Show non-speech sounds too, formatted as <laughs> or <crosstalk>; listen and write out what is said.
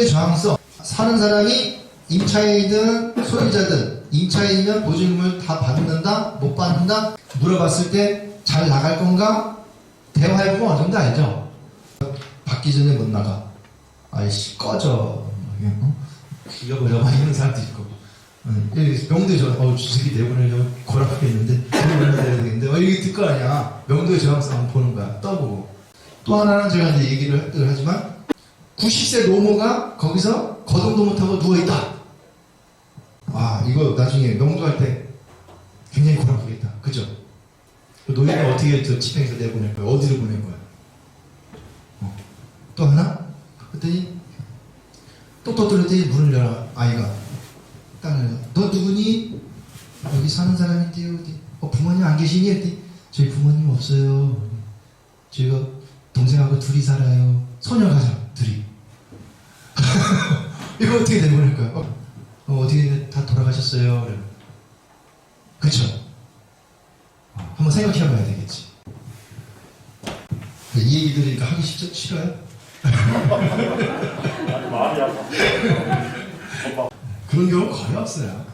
명도의 저항성. 사는 사람이 임차인이든 소유자든 임차인이면 보증금을 다 받는다? 못 받는다? 물어봤을 때 잘 나갈 건가? 대화해보면 어느 정도 알죠? 받기 전에 못 나가. 아이씨 꺼져. 죽여버려. 막 이런 사람도 있고. 응, 여기 명도의 저항, 어우, 주석이 내보내려고 고락하겠는데, 내보내야 되겠는데, 어, 이게 듣거 아니야. 명도의 저항성 보는 거야. 떠보고. 또 하나는 제가 이제 얘기를 늘 하지만, 90세 노모가 거기서 거동도 못하고 누워있다. 아, 이거 나중에 명도할 때 굉장히 고락하겠다. 그죠? 그 노인을 어떻게 저 집행해서 내보낼 거야? 어디로 보낼 거야? 어. 또 하나? 그랬더니 또 떠들었더니 문을 열어 아이가 땅을 너 누구니? 여기 사는 사람인데요. 어, 부모님 안 계시니? 했더니 저희 부모님 없어요. 저희가 동생하고 둘이 살아요. 소녀 가자 둘이. 이거 어떻게 내보낼 거야? 어, 어, 어떻게 다 돌아가셨어요? 그래. 그쵸? 어, 한번 생각해 봐야 되겠지. 이 얘기 들으니까 하기 싫, 싫어요? <laughs> <laughs> 그런 경우 거의 없어요.